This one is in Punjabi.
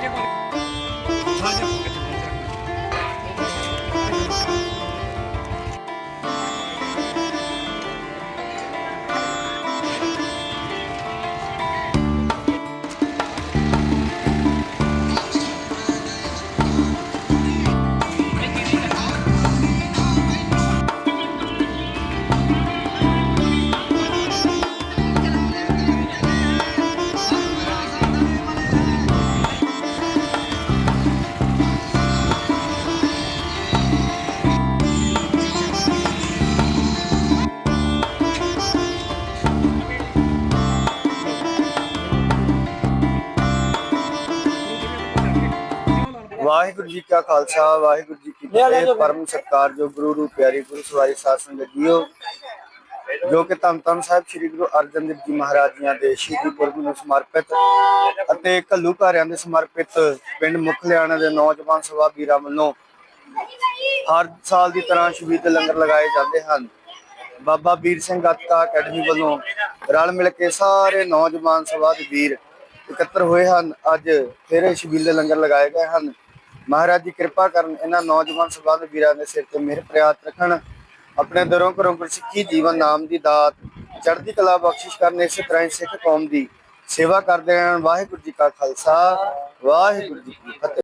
제공 ਵਾਹਿਗੁਰੂ ਜੀ ਕਾ ਖਾਲਸਾ ਵਾਹਿਗੁਰੂ ਜੀ ਕੀ ਫਤਿਹ। ਪਰਮ ਸਤਕਾਰ ਜੋ ਗੁਰੂ ਰੂ ਪਿਆਰੀ ਗੁਰੂ ਸਵਾਰੀ ਸਾਧ ਸੰਗਤ ਜੀਓ ਜੋ ਕਿ ਧੰਨ ਧੰਨ ਸਾਹਿਬ ਸ੍ਰੀ ਗੁਰੂ ਅਰਜਨ ਦੇਵ ਜੀ ਮਹਾਰਾਜ ਜੀਆਂ ਦੇ ਸ਼ਹੀਦੀ ਪੁਰਬ ਨੂੰ ਸਮਰਪਿਤ ਅਤੇ ਘੱਲੂ ਘਾਰਿਆਂ ਦੇ ਸਮਰਪਿਤ ਪਿੰਡ ਮੁਖਲਿਆਣਾ ਦੇ ਨੌਜਵਾਨ ਸਭਾ ਵੀਰਾਂ ਵੱਲੋਂ ਹਰ ਸਾਲ ਦੀ ਤਰ੍ਹਾਂ ਸ਼ਹੀਦ ਲੰਗਰ ਲਗਾਏ ਜਾਂਦੇ ਹਨ। ਬਾਬਾ ਵੀਰ ਸਿੰਘ ਗੱਤਕਾ ਅਕੈਡਮੀ ਵੱਲੋਂ ਰਲ ਮਿਲ ਕੇ ਸਾਰੇ ਨੌਜਵਾਨ ਸਭਾ ਦੇ ਵੀਰ ਇਕੱਤਰ ਹੋਏ ਹਨ। ਅੱਜ ਫਿਰ ਦੇ ਲੰਗਰ ਲਗਾਏ ਗਏ ਹਨ। ਮਹਾਰਾਜ ਦੀ ਕਿਰਪਾ ਕਰਨ ਇਹਨਾਂ ਨੌਜਵਾਨ ਸਭਾ ਵੀਰਾਂ ਦੇ ਸਿਰ ਤੇ ਮਿਹਰ ਪ੍ਰਿਆਤ ਰੱਖਣ, ਆਪਣੇ ਦਰੋਂ ਘਰੋਂ ਗੁਰਸਿੱਖੀ ਜੀਵਨ ਨਾਮ ਦੀ ਦਾਤ, ਚੜ੍ਹਦੀ ਕਲਾ ਬਖਸ਼ਿਸ਼ ਕਰਨ, ਇਸੇ ਤਰ੍ਹਾਂ ਹੀ ਸਿੱਖ ਕੌਮ ਦੀ ਸੇਵਾ ਕਰਦੇ ਰਹਿਣ। ਵਾਹਿਗੁਰੂ ਜੀ ਕਾ ਖਾਲਸਾ, ਵਾਹਿਗੁਰੂ ਜੀ ਕੀ ਫਤਿਹ।